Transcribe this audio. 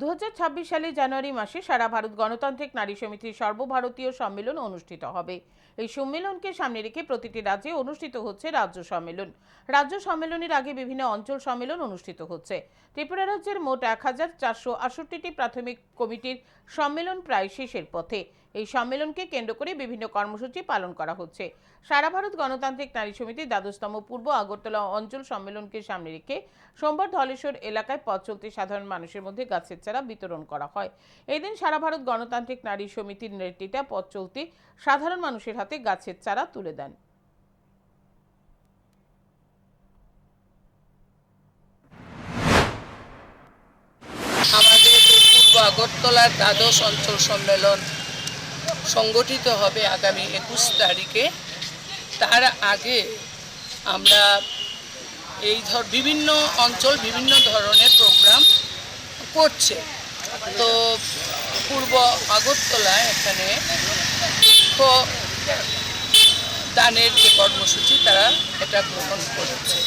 দু সালে জানুয়ারি মাসে সারা ভারত গণতান্ত্রিক নারী সমিতির সর্বভারতীয় সম্মেলন অনুষ্ঠিত হবে। এই সম্মেলনকে সামনে রেখে প্রতিটি রাজ্যে অনুষ্ঠিত হচ্ছে রাজ্য সম্মেলন। রাজ্য সম্মেলনের আগে বিভিন্ন অঞ্চল সম্মেলন অনুষ্ঠিত হচ্ছে। ত্রিপুরা রাজ্যের মোট এক হাজার চারশো আটষট্টিটি প্রাথমিক কমিটির সম্মেলন প্রায় শেষের পথে। এই সম্মেলনকে কেন্দ্র করে বিভিন্ন কর্মসূচি পালন করা হচ্ছে। সারা ভারত গণতান্ত্রিক নারী সমিতির দ্বাদশতম পূর্ব আগরতলা অঞ্চল সম্মেলনকে সামনে রেখে সোমবার ধলেশ্বর এলাকায় পথ চলতি সাধারণ মানুষের মধ্যে গাছের চারা বিতরণ করা হয়। এই দিন সারা ভারত গণতান্ত্রিক নারী সমিতির নেতৃত্বে পথ চলতি সাধারণ মানুষের হাতে গাছের চারা তুলে দেন। আগরতলার দ্বাদশ অঞ্চল সম্মেলন সংগঠিত হবে আগামী একুশ তারিখে। তার আগে আমরা এই ধর বিভিন্ন অঞ্চল বিভিন্ন ধরনের প্রোগ্রাম করছে। তো পূর্ব আগরতলায় এখানে দানের যে কর্মসূচি, তারা এটা গ্রহণ করেছে।